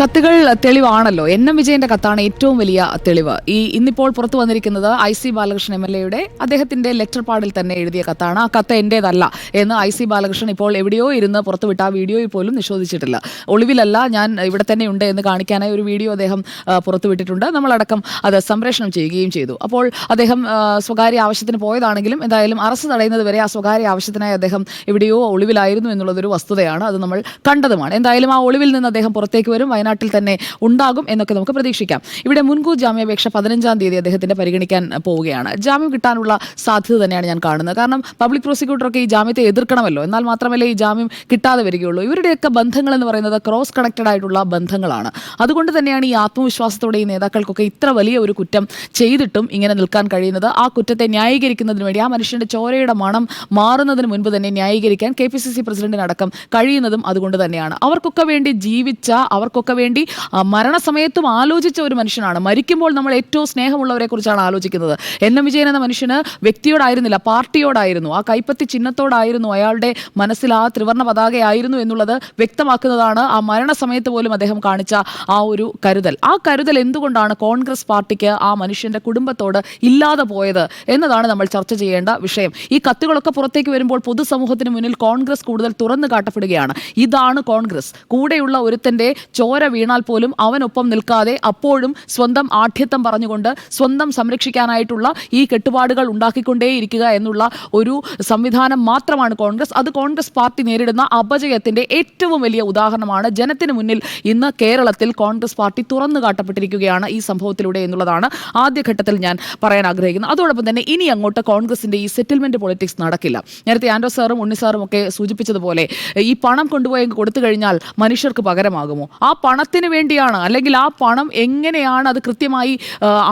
കത്തുകൾ തെളിവാണല്ലോ. N M വിജയന്റെ കത്താണ് ഏറ്റവും വലിയ തെളിവ്. ഈ ഇന്നിപ്പോൾ പുറത്തു വന്നിരിക്കുന്നത് I C Balakrishnan M L എയുടെ അദ്ദേഹത്തിന്റെ ലെറ്റർ പാടിൽ തന്നെ എഴുതിയ കത്താണ്. ആ കത്ത് എന്റേതല്ല എന്ന് ഐ സി ബാലകൃഷ്ണൻ ഇപ്പോൾ എവിടെയോ ഇരുന്ന് പുറത്തുവിട്ട ആ വീഡിയോയിൽ പോലും നിഷേധിച്ചിട്ടില്ല. ഒളിവിലല്ല ഞാൻ ഇവിടെ തന്നെ ഉണ്ട് എന്ന് കാണിക്കാനായി ഒരു വീഡിയോ അദ്ദേഹം പുറത്തുവിട്ടിട്ടുണ്ട്. നമ്മളടക്കം അത് സംപ്രേഷണം ചെയ്യുകയും ചെയ്തു. അപ്പോൾ അദ്ദേഹം സ്വകാര്യ ആവശ്യത്തിന് പോയതാണെങ്കിലും എന്തായാലും അറസ്റ്റ് തടയുന്നത് വരെ ആ സ്വകാര്യ ആവശ്യത്തിനായി അദ്ദേഹം എവിടെയോ ഒളിവിലായിരുന്നു എന്നുള്ളതൊരു വസ്തുതയാണ്. അത് നമ്മൾ കണ്ടതുമാണ്. എന്തായാലും ആ ഒളിവിൽ നിന്ന് അദ്ദേഹം പുറത്തേക്ക് വരും. വയനാട്ടിൽ തന്നെ ഉണ്ടാകും എന്നൊക്കെ നമുക്ക് പ്രതീക്ഷിക്കാം. ഇവിടെ മുൻകൂർ ജാമ്യാപേക്ഷ പതിനഞ്ചാം തീയതി അദ്ദേഹത്തിന്റെ പരിഗണിക്കാൻ പോവുകയാണ്. ജാമ്യം കിട്ടാനുള്ള സാധ്യത തന്നെയാണ് ഞാൻ കാണുന്നത്. കാരണം പബ്ലിക് പ്രോസിക്യൂട്ടറൊക്കെ ഈ ജാമ്യത്തെ എതിർക്കണമല്ലോ. എന്നാൽ മാത്രമല്ലേ ഈ ജാമ്യം കിട്ടാതെ വരികയുള്ളൂ. ഇവരുടെയൊക്കെ ബന്ധങ്ങൾ എന്ന് പറയുന്നത് ക്രോസ് കണക്റ്റഡ് ആയിട്ടുള്ള ബന്ധങ്ങളാണ്. അതുകൊണ്ട് തന്നെയാണ് ഈ ആത്മവിശ്വാസത്തോടെ ഈ നേതാക്കൾക്കൊക്കെ ഇത്ര വലിയ ഒരു കുറ്റം ചെയ്തിട്ടും ഇങ്ങനെ നിൽക്കാൻ കഴിയുന്നത്. ആ കുറ്റത്തെ ന്യായീകരിക്കുന്നതിന് വേണ്ടി ആ മനുഷ്യന്റെ ചോരയുടെ മണം മാറുന്നതിന് മുൻപ് തന്നെ ന്യായീകരിക്കാൻ കെ പി സി സി പ്രസിഡന്റിനടക്കം കഴിയുന്നതും അതുകൊണ്ട് തന്നെയാണ്. അവർക്കൊക്കെ വേണ്ടി ജീവിച്ച അവർക്കൊക്കെ വേണ്ടി മരണസമയത്തും ആലോചിച്ച ഒരു മനുഷ്യനാണ്. മരിക്കുമ്പോൾ നമ്മൾ ഏറ്റവും സ്നേഹമുള്ളവരെ കുറിച്ചാണ് ആലോചിക്കുന്നത്. എൻ. എം. വിജയൻ എന്ന മനുഷ്യന് വ്യക്തിയോടായിരുന്നില്ല പാർട്ടിയോടായിരുന്നു. ആ കൈപ്പത്തി ചിഹ്നത്തോടായിരുന്നു അയാളുടെ മനസ്സിൽ ആ ത്രിവർണ പതാകയായിരുന്നു എന്നുള്ളത് വ്യക്തമാക്കുന്നതാണ് ആ മരണസമയത്ത് പോലും അദ്ദേഹം കാണിച്ച ആ ഒരു കരുതൽ. ആ കരുതൽ എന്തുകൊണ്ടാണ് കോൺഗ്രസ് പാർട്ടിക്ക് ആ മനുഷ്യന്റെ കുടുംബത്തോട് ഇല്ലാതെ പോയത് എന്നതാണ് നമ്മൾ ചർച്ച ചെയ്യേണ്ട വിഷയം. ഈ കത്തുകളൊക്കെ പുറത്തേക്ക് വരുമ്പോൾ പൊതുസമൂഹത്തിന് മുന്നിൽ കോൺഗ്രസ് കൂടുതൽ തുറന്നു കാട്ടപ്പെടുകയാണ് ഇതാണ് കോൺഗ്രസ്. കൂടെയുള്ള ഒരുത്തന്റെ ചോര വീണാൽ പോലും അവനൊപ്പം നിൽക്കാതെ അപ്പോഴും സ്വന്തം ആഠ്യത്വം പറഞ്ഞുകൊണ്ട് സ്വന്തം സംരക്ഷിക്കാനായിട്ടുള്ള ഈ കെട്ടുപാടുകൾ ഉണ്ടാക്കിക്കൊണ്ടേയിരിക്കുക എന്നുള്ള ഒരു സംവിധാനം മാത്രമാണ് കോൺഗ്രസ്. അത് കോൺഗ്രസ് പാർട്ടി നേരിടുന്ന അപജയത്തിന്റെ ഏറ്റവും വലിയ ഉദാഹരണമാണ്. ജനത്തിന് മുന്നിൽ ഇന്ന് കേരളത്തിൽ കോൺഗ്രസ് പാർട്ടി തുറന്നു കാട്ടപ്പെട്ടിരിക്കുകയാണ് ഈ സംഭവത്തിലൂടെ എന്നുള്ളതാണ് ആദ്യഘട്ടത്തിൽ ഞാൻ പറയാൻ ആഗ്രഹിക്കുന്നത്. അതോടൊപ്പം തന്നെ ഇനി അങ്ങോട്ട് കോൺഗ്രസിന്റെ ഈ സെറ്റിൽമെന്റ് പൊളിറ്റിക്സ് നടക്കില്ല. നേരത്തെ ആൻഡോ സാറും ഉണ്ണി സാറും ഒക്കെ സൂചിപ്പിച്ചതുപോലെ ഈ പണം കൊണ്ടുപോയി കൊടുത്തു കഴിഞ്ഞാൽ മനുഷ്യർക്ക് പകരമാകുമോ? ആ പണത്തിന് വേണ്ടിയാണ്. അല്ലെങ്കിൽ ആ പണം എങ്ങനെയാണ് അത് കൃത്യമായി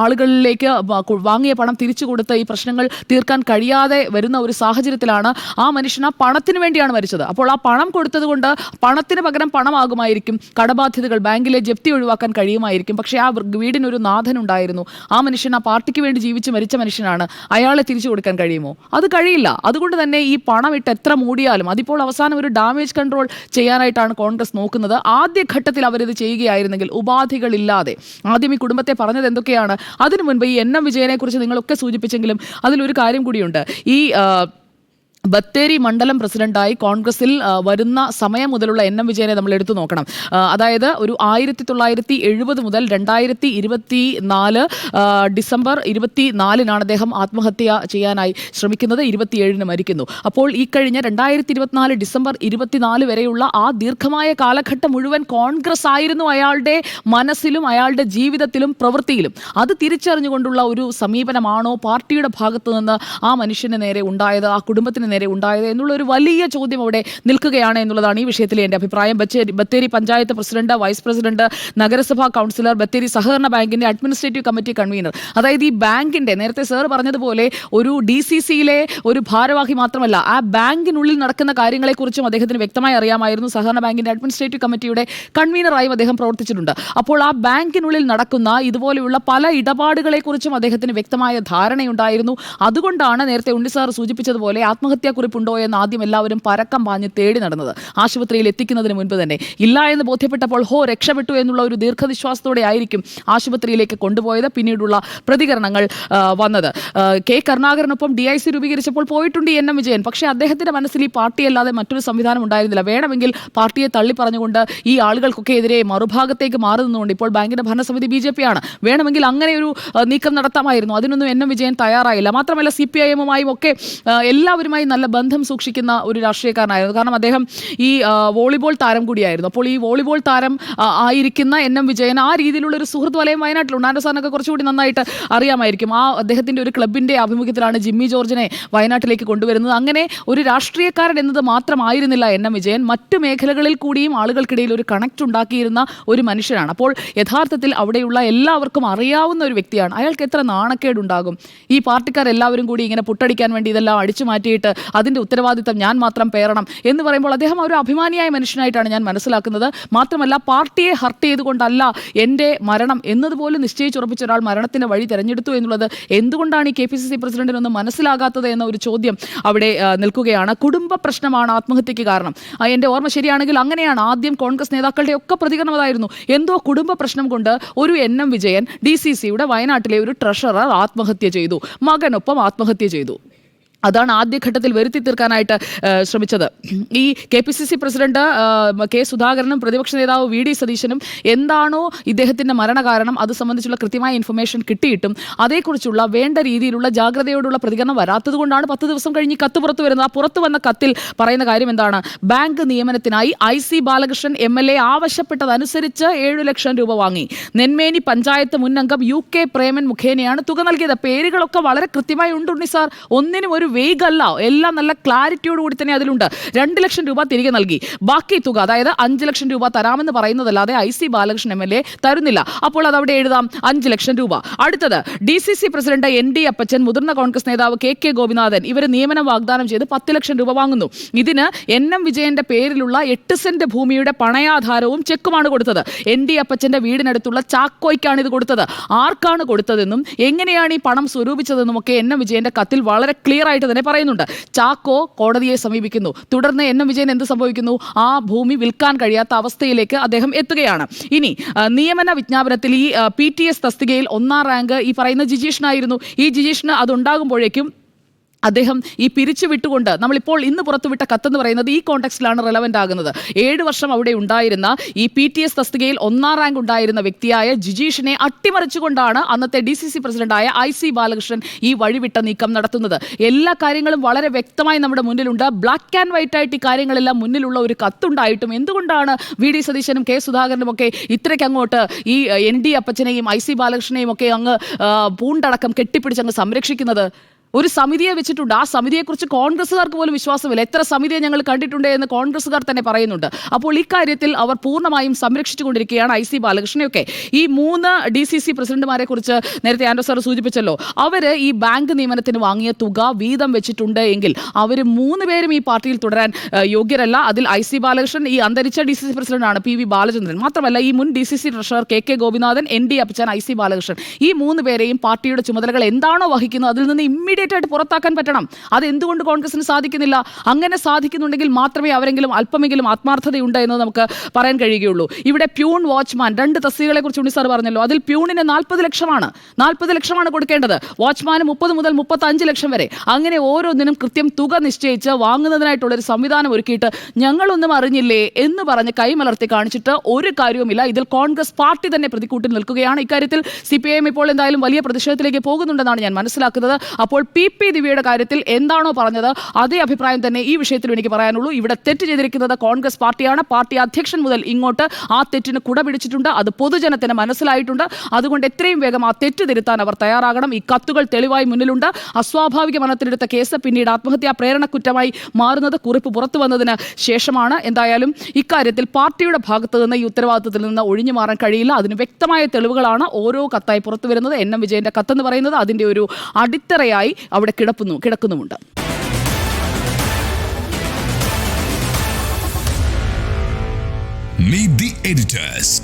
ആളുകളിലേക്ക് വാങ്ങിയ പണം തിരിച്ചു കൊടുത്ത് ഈ പ്രശ്നങ്ങൾ തീർക്കാൻ കഴിയാതെ വരുന്ന ഒരു സാഹചര്യത്തിലാണ് ആ മനുഷ്യൻ ആ പണത്തിന് വേണ്ടിയാണ് മരിച്ചത്. അപ്പോൾ ആ പണം കൊടുത്തത് കൊണ്ട് പണത്തിന് പകരം പണമാകുമായിരിക്കും. കടബാധ്യതകൾ ബാങ്കിലെ ജപ്തി ഒഴിവാക്കാൻ കഴിയുമായിരിക്കും. പക്ഷേ ആ വീടിനൊരു നാഥൻ ഉണ്ടായിരുന്നു ആ മനുഷ്യൻ ആ പാർട്ടിക്ക് വേണ്ടി ജീവിച്ച് മരിച്ച മനുഷ്യനാണ്. അയാളെ തിരിച്ചു കൊടുക്കാൻ കഴിയുമോ? അത് കഴിയില്ല. അതുകൊണ്ട് തന്നെ ഈ പണം ഇട്ട് എത്ര മൂടിയാലും അതിപ്പോൾ അവസാനം ഒരു ഡാമേജ് കൺട്രോൾ ചെയ്യാനായിട്ടാണ് കോൺഗ്രസ് നോക്കുന്നത്. ആദ്യ ആദ്യഘട്ടത്തിൽ അവരിത് ചെയ്യുകയായിരുന്നെങ്കിൽ ഉപാധികളില്ലാതെ. ആദ്യം ഈ കുടുംബത്തെ പറഞ്ഞത് എന്തൊക്കെയാണ്? അതിനു മുൻപ് ഈ എൻ വിജയനെക്കുറിച്ച് വിജയനെ നിങ്ങളൊക്കെ സൂചിപ്പിച്ചെങ്കിലും അതിലൊരു കാര്യം കൂടിയുണ്ട്. ഈ ബത്തേരി മണ്ഡലം പ്രസിഡന്റായി കോൺഗ്രസിൽ വരുന്ന സമയം മുതലുള്ള എൻ എം വിജയനെ നമ്മൾ എടുത്തു നോക്കണം. അതായത് ഒരു ആയിരത്തി തൊള്ളായിരത്തി എഴുപത് മുതൽ രണ്ടായിരത്തി ഇരുപത്തി നാല് ഡിസംബർ ഇരുപത്തി നാലിനാണ് അദ്ദേഹം ആത്മഹത്യ ചെയ്യാനായി ശ്രമിക്കുന്നത്. ഇരുപത്തിയേഴിന് മരിക്കുന്നു. അപ്പോൾ ഈ കഴിഞ്ഞ രണ്ടായിരത്തി ഇരുപത്തിനാല് ഡിസംബർ ഇരുപത്തിനാല് വരെയുള്ള ആ ദീർഘമായ കാലഘട്ടം മുഴുവൻ കോൺഗ്രസ് ആയിരുന്നു അയാളുടെ മനസ്സിലും അയാളുടെ ജീവിതത്തിലും പ്രവൃത്തിയിലും. അത് തിരിച്ചറിഞ്ഞുകൊണ്ടുള്ള ഒരു സമീപനമാണോ പാർട്ടിയുടെ ഭാഗത്തു നിന്ന് ആ മനുഷ്യന് നേരെ ഉണ്ടായത് ആ കുടുംബത്തിന് നേരെ ഉണ്ടായത് എന്നുള്ള ഒരു വലിയ ചോദ്യം അവിടെ നിൽക്കുകയാണ് എന്നുള്ളതാണ് ഈ വിഷയത്തിലെ എന്റെ അഭിപ്രായം. ബച്ചേരി Bathery panchayat president vice president നഗരസഭാ കൗൺസിലർ ബത്തേരി സഹകരണ ബാങ്കിന്റെ അഡ്മിനിസ്ട്രേറ്റീവ് കമ്മിറ്റി കൺവീനർ. അതായത് ഈ ബാങ്കിന്റെ നേരത്തെ സാർ പറഞ്ഞതുപോലെ ഒരു ഡി സി സിയിലെ ഒരു ഭാരവാഹി മാത്രമല്ല ആ ബാങ്കിനുള്ളിൽ നടക്കുന്ന കാര്യങ്ങളെക്കുറിച്ചും അദ്ദേഹത്തിന് വ്യക്തമായി അറിയാമായിരുന്നു. സഹകരണ ബാങ്കിന്റെ അഡ്മിനിസ്ട്രേറ്റീവ് കമ്മിറ്റിയുടെ കൺവീനറായും അദ്ദേഹം പ്രവർത്തിച്ചിട്ടുണ്ട്. അപ്പോൾ ആ ബാങ്കിനുള്ളിൽ നടക്കുന്ന ഇതുപോലെയുള്ള പല ഇടപാടുകളെക്കുറിച്ചും അദ്ദേഹത്തിന് വ്യക്തമായ ധാരണയുണ്ടായിരുന്നു. അതുകൊണ്ടാണ് നേരത്തെ ഉണ്ണി സാർ സൂചിപ്പിച്ചതുപോലെ ആത്മഹത്യാക്കുറിപ്പുണ്ടോ എന്ന് ആദ്യം എല്ലാവരും പരക്കം പാഞ്ഞ് തേടി നടന്നത്. ആശുപത്രിയിൽ എത്തിക്കുന്നതിന് മുൻപ് തന്നെ. ഇല്ല എന്ന് ബോധ്യപ്പെട്ടപ്പോൾ ഹോ രക്ഷപ്പെട്ടു എന്നുള്ള ഒരു ദീർഘവിശ്വാസത്തോടെ ആയിരിക്കും ആശുപത്രിയിലേക്ക് കൊണ്ടുപോയത്. പിന്നീടുള്ള പ്രതികരണങ്ങൾ വന്നത്. കെ കരുണാകരനൊപ്പം ഡി ഐ സി രൂപീകരിച്ചപ്പോൾ പോയിട്ടുണ്ട് എൻ എം വിജയൻ. പക്ഷേ അദ്ദേഹത്തിന്റെ മനസ്സിൽ ഈ പാർട്ടിയല്ലാതെ മറ്റൊരു സംവിധാനം ഉണ്ടായിരുന്നില്ല. വേണമെങ്കിൽ പാർട്ടിയെ തള്ളി പറഞ്ഞുകൊണ്ട് ഈ ആളുകൾക്കൊക്കെ എതിരെ മറുഭാഗത്തേക്ക് മാറി നിന്നുകൊണ്ട് ഇപ്പോൾ ബാങ്കിന്റെ ഭരണസമിതി ബി ജെ പി ആണ് വേണമെങ്കിൽ അങ്ങനെ ഒരു നീക്കം നടത്താമായിരുന്നു. അതിനൊന്നും എൻ എം വിജയൻ തയ്യാറായില്ല. മാത്രമല്ല സി പി ഐ എമ്മുമായും ഒക്കെ എല്ലാവരുമായി നല്ല ബന്ധം സൂക്ഷിക്കുന്ന ഒരു രാഷ്ട്രീയക്കാരനായിരുന്നു. കാരണം അദ്ദേഹം ഈ വോളിബോൾ താരം കൂടിയായിരുന്നു. അപ്പോൾ ഈ വോളിബോൾ താരം ആയിരിക്കുന്ന എൻ എം വിജയൻ ആ രീതിയിലുള്ള ഒരു സുഹൃത്ത് വലയം വയനാട്ടിലുണ്ട് ആൻഡോ സാറിനൊക്കെ കുറച്ചുകൂടി നന്നായിട്ട് അറിയാമായിരിക്കും. ആ അദ്ദേഹത്തിന്റെ ഒരു ക്ലബിന്റെ ആഭിമുഖ്യത്തിലാണ് ജിമ്മി ജോർജിനെ വയനാട്ടിലേക്ക് കൊണ്ടുവരുന്നത്. അങ്ങനെ ഒരു രാഷ്ട്രീയക്കാരൻ എന്നത് മാത്രമായിരുന്നില്ല എൻ എം വിജയൻ. മറ്റു മേഖലകളിൽ കൂടിയും ആളുകൾക്കിടയിൽ ഒരു കണക്ട് ഉണ്ടാക്കിയിരുന്ന ഒരു മനുഷ്യനാണ്. അപ്പോൾ യഥാർത്ഥത്തിൽ അവിടെയുള്ള എല്ലാവർക്കും അറിയാവുന്ന ഒരു വ്യക്തിയാണ്. അയാൾക്ക് എത്ര നാണക്കേടുണ്ടാകും? ഈ പാർട്ടിക്കാർ എല്ലാവരും കൂടി ഇങ്ങനെ പുട്ടടിക്കാൻ വേണ്ടി ഇതെല്ലാം അടിച്ചു മാറ്റിയിട്ട് അതിന്റെ ഉത്തരവാദിത്തം ഞാൻ മാത്രം പേരണം എന്ന് പറയുമ്പോൾ അദ്ദേഹം ഒരു അഭിമാനിയായ മനുഷ്യനായിട്ടാണ് ഞാൻ മനസ്സിലാക്കുന്നത്. മാത്രമല്ല പാർട്ടിയെ ഹർട്ട് ചെയ്തുകൊണ്ടല്ല എന്റെ മരണം എന്നതുപോലെ നിശ്ചയിച്ചുറപ്പിച്ച ഒരാൾ മരണത്തിന്റെ വഴി തെരഞ്ഞെടുത്തു എന്നുള്ളത് എന്തുകൊണ്ടാണ് ഈ കെ പി സി സി പ്രസിഡന്റിനൊന്നും മനസ്സിലാകാത്തത് എന്ന ഒരു ചോദ്യം അവിടെ നിൽക്കുകയാണ്. കുടുംബ പ്രശ്നമാണ് ആത്മഹത്യക്ക് കാരണം. എന്റെ ഓർമ്മ ശരിയാണെങ്കിൽ അങ്ങനെയാണ് ആദ്യം കോൺഗ്രസ് നേതാക്കളുടെ ഒക്കെ പ്രതികരണം അതായിരുന്നു എന്തോ കുടുംബ പ്രശ്നം കൊണ്ട് ഒരു N M Vijayan D C സിയുടെ വയനാട്ടിലെ ഒരു ട്രഷറർ ആത്മഹത്യ ചെയ്തു. മകനൊപ്പം ആത്മഹത്യ ചെയ്തു. അതാണ് ആദ്യഘട്ടത്തിൽ വരുത്തി തീർക്കാനായിട്ട് ശ്രമിച്ചത്. ഈ K P C C president K സുധാകരനും പ്രതിപക്ഷ നേതാവ് വി ഡി സതീശനും എന്താണോ ഇദ്ദേഹത്തിന്റെ മരണകാരണം അത് സംബന്ധിച്ചുള്ള കൃത്യമായ ഇൻഫർമേഷൻ കിട്ടിയിട്ടും അതേക്കുറിച്ചുള്ള വേണ്ട രീതിയിലുള്ള ജാഗ്രതയോടുള്ള പ്രതികരണം വരാത്തത് കൊണ്ടാണ് പത്ത് ദിവസം കഴിഞ്ഞ് കത്ത് പുറത്തു വരുന്നത്. ആ പുറത്തു വന്ന കത്തിൽ പറയുന്ന കാര്യം എന്താണ്? Bank നിയമനത്തിനായി I C Balakrishnan M L A ആവശ്യപ്പെട്ടതനുസരിച്ച് ഏഴു ലക്ഷം രൂപ വാങ്ങി. നെന്മേനി പഞ്ചായത്ത് മുൻ അംഗം യു കെ പ്രേമൻ മുഖേനയാണ് തുക നൽകിയത്. പേരുകളൊക്കെ വളരെ കൃത്യമായി ഉണ്ട് സാർ. ഒന്നിനും ഒരു വേഗ് എല്ലാം നല്ല ക്ലാരിറ്റിയോട് കൂടി തന്നെ അതിലുണ്ട്. രണ്ട് ലക്ഷം രൂപ തിരികെ നൽകി. ബാക്കി തുക അതായത് അഞ്ച് ലക്ഷം രൂപ തരാമെന്ന് പറയുന്നതല്ലാതെ I C Balakrishnan M L A തരുന്നില്ല. അപ്പോൾ അത് അവിടെ എഴുതാം. അഞ്ച് ലക്ഷം രൂപ. അടുത്തത് D C C president N D Appachan മുതിർന്ന കോൺഗ്രസ് നേതാവ് കെ കെ ഗോപിനാഥൻ ഇവർ നിയമനം വാഗ്ദാനം ചെയ്ത് പത്ത് ലക്ഷം രൂപ വാങ്ങുന്നു. ഇതിന് എൻ എം വിജയന്റെ പേരിലുള്ള എട്ട് സെന്റ് ഭൂമിയുടെ പണയാധാരവും ചെക്കുമാണ് കൊടുത്തത്. എൻ ഡി അപ്പച്ചന്റെ വീടിനടുത്തുള്ള ചാക്കോയ്ക്കാണ് ഇത് കൊടുത്തത്. ആർക്കാണ് കൊടുത്തതെന്നും എങ്ങനെയാണ് ഈ പണം സ്വരൂപിച്ചതെന്നും ഒക്കെ എൻ എം വിജയന്റെ കത്തിൽ വളരെ ക്ലിയർ ആയിട്ട് തന്നെ പറയുന്നുണ്ട്. ചാക്കോ കോടതിയെ സമീപിക്കുന്നു. തുടർന്ന് എൻ എം വിജയൻ എന്ത് സംഭവിക്കുന്നു? ആ ഭൂമി വിൽക്കാൻ കഴിയാത്ത അവസ്ഥയിലേക്ക് അദ്ദേഹം എത്തുകയാണ്. ഇനി നിയമന വിജ്ഞാപനത്തിൽ ഈ പി തസ്തികയിൽ ഒന്നാം റാങ്ക് ഈ പറയുന്ന ജിജീഷിനായിരുന്നു. ഈ ജിജീഷിന് അതുണ്ടാകുമ്പോഴേക്കും അദ്ദേഹം ഈ പിരിച്ചു വിട്ടുകൊണ്ട് നമ്മളിപ്പോൾ ഇന്ന് പുറത്തുവിട്ട കത്തെന്ന് പറയുന്നത് ഈ കോണ്ടെക്സ്റ്റിലാണ് റെലവന്റ് ആകുന്നത്. ഏഴ് വർഷം അവിടെ ഉണ്ടായിരുന്ന ഈ പി ടി എസ് തസ്തികയിൽ ഒന്നാം റാങ്ക് ഉണ്ടായിരുന്ന വ്യക്തിയായ ജിജീഷിനെ അട്ടിമറിച്ചുകൊണ്ടാണ് അന്നത്തെ ഡി സി സി പ്രസിഡന്റായ ഐ സി ബാലകൃഷ്ണൻ ഈ വഴിവിട്ട നീക്കം നടത്തുന്നത്. എല്ലാ കാര്യങ്ങളും വളരെ വ്യക്തമായി നമ്മുടെ മുന്നിലുണ്ട്. ബ്ലാക്ക് ആൻഡ് വൈറ്റ് ആയിട്ട് ഈ കാര്യങ്ങളെല്ലാം മുന്നിലുള്ള ഒരു കത്തുണ്ടായിട്ടും എന്തുകൊണ്ടാണ് വി ഡി സതീശനും കെ സുധാകരനും ഒക്കെ ഇത്രയ്ക്ക് അങ്ങോട്ട് ഈ എൻ ഡി അപ്പച്ചനെയും ഐ സി ബാലകൃഷ്ണനെയും ഒക്കെ അങ്ങ് പൂണ്ടടക്കം കെട്ടിപ്പിടിച്ച് അങ്ങ് സംരക്ഷിക്കുന്നത്? ഒരു സമിതിയെ വെച്ചിട്ടുണ്ട്. ആ സമിതിയെക്കുറിച്ച് കോൺഗ്രസ്സുകാർക്ക് പോലും വിശ്വാസമില്ല. എത്ര സമിതിയെ ഞങ്ങൾ കണ്ടിട്ടുണ്ട് എന്ന് കോൺഗ്രസ്സുകാർ തന്നെ പറയുന്നുണ്ട്. അപ്പോൾ ഇക്കാര്യത്തിൽ അവർ പൂർണമായും സംരക്ഷിച്ചുകൊണ്ടിരിക്കുകയാണ് ഐ സി ബാലകൃഷ്ണനെയൊക്കെ. ഈ മൂന്ന് ഡി സി സി പ്രസിഡന്റുമാരെ കുറിച്ച് നേരത്തെ ആൻഡോ സാർ സൂചിപ്പിച്ചല്ലോ. അവർ ഈ ബാങ്ക് നിയമനത്തിന് വാങ്ങിയ തുക വീതം വെച്ചിട്ടുണ്ട് എങ്കിൽ അവർ മൂന്ന് പേരും ഈ പാർട്ടിയിൽ തുടരാൻ യോഗ്യരല്ല. അതിൽ ഐ സി ബാലകൃഷ്ണൻ ഈ അന്തരിച്ച ഡി സി സി പ്രസിഡന്റാണ് പി വി ബാലചന്ദ്രൻ. മാത്രമല്ല ഈ മുൻ D C C treasurer K K Gopinathan N D Appachan I C Balakrishnan. ഈ മൂന്ന് പേരെയും പാർട്ടിയുടെ ചുമതലകൾ എന്താണോ വഹിക്കുന്നത് അതിൽ നിന്ന് ഇമ്മീഡിയറ്റ് ആയിട്ട് പുറത്താക്കാൻ പറ്റണം. അത് എന്തുകൊണ്ട് കോൺഗ്രസിന് സാധിക്കുന്നില്ല? അങ്ങനെ സാധിക്കുന്നുണ്ടെങ്കിൽ മാത്രമേ അവരെങ്കിലും അല്പമെങ്കിലും ആത്മാർത്ഥതയുണ്ട് എന്ന് നമുക്ക് പറയാൻ കഴിയുകയുള്ളൂ. ഇവിടെ പ്യൂൺ വാച്ച്മാൻ രണ്ട് തസ്തികളെ കുറിച്ച് ഉണ്ണി സാർ പറഞ്ഞല്ലോ. അതിൽ പ്യൂണിന് നാൽപ്പത് ലക്ഷമാണ്. നാൽപ്പത് ലക്ഷമാണ് കൊടുക്കേണ്ടത്. വാച്ച്മാന് മുപ്പത് മുതൽ മുപ്പത്തഞ്ച് ലക്ഷം വരെ. അങ്ങനെ ഓരോന്നിനും കൃത്യം തുക നിശ്ചയിച്ച് വാങ്ങുന്നതിനായിട്ടുള്ള ഒരു സംവിധാനം ഒരുക്കിയിട്ട് ഞങ്ങളൊന്നും അറിഞ്ഞില്ലേ എന്ന് പറഞ്ഞ് കൈമലർത്തി കാണിച്ചിട്ട് ഒരു കാര്യവുമില്ല. ഇതിൽ കോൺഗ്രസ് പാർട്ടി തന്നെ പ്രതിക്കൂട്ടിൽ നിൽക്കുകയാണ്. ഇക്കാര്യത്തിൽ സി ഇപ്പോൾ എന്തായാലും വലിയ പ്രതിഷേധത്തിലേക്ക് പോകുന്നുണ്ടെന്നാണ് ഞാൻ മനസ്സിലാക്കുന്നത്. അപ്പോൾ പി പി ദിവ്യയുടെ കാര്യത്തിൽ എന്താണോ പറഞ്ഞത് അതേ അഭിപ്രായം തന്നെ ഈ വിഷയത്തിലും എനിക്ക് പറയാനുള്ളൂ. ഇവിടെ തെറ്റ് ചെയ്തിരിക്കുന്നത് കോൺഗ്രസ് പാർട്ടിയാണ്. പാർട്ടി അധ്യക്ഷൻ മുതൽ ഇങ്ങോട്ട് ആ തെറ്റിന് കുട പിടിച്ചിട്ടുണ്ട്. അത് പൊതുജനത്തിന് മനസ്സിലായിട്ടുണ്ട്. അതുകൊണ്ട് എത്രയും വേഗം ആ തെറ്റ് തിരുത്താൻ അവർ തയ്യാറാകണം. ഈ കത്തുകൾ തെളിവായി മുന്നിലുണ്ട്. അസ്വാഭാവിക മരണത്തിനെടുത്ത കേസ് പിന്നീട് ആത്മഹത്യാ പ്രേരണ കുറ്റമായി മാറുന്നത് കുറിപ്പ് പുറത്തു വന്നതിന് ശേഷമാണ്. എന്തായാലും ഇക്കാര്യത്തിൽ പാർട്ടിയുടെ ഭാഗത്ത് നിന്ന് ഈ ഉത്തരവാദിത്തത്തിൽ നിന്ന് ഒഴിഞ്ഞു മാറാൻ കഴിയില്ല. അതിന് വ്യക്തമായ തെളിവുകളാണ് ഓരോ കത്തായി പുറത്തു വരുന്നത്. എൻ എം വിജയന്റെ കത്തെന്ന് പറയുന്നത് അതിന്റെ ഒരു അടിത്തറയായി അവിടെ കിടക്കുന്നു കിടക്കുന്നുമുണ്ട് Meet the editors.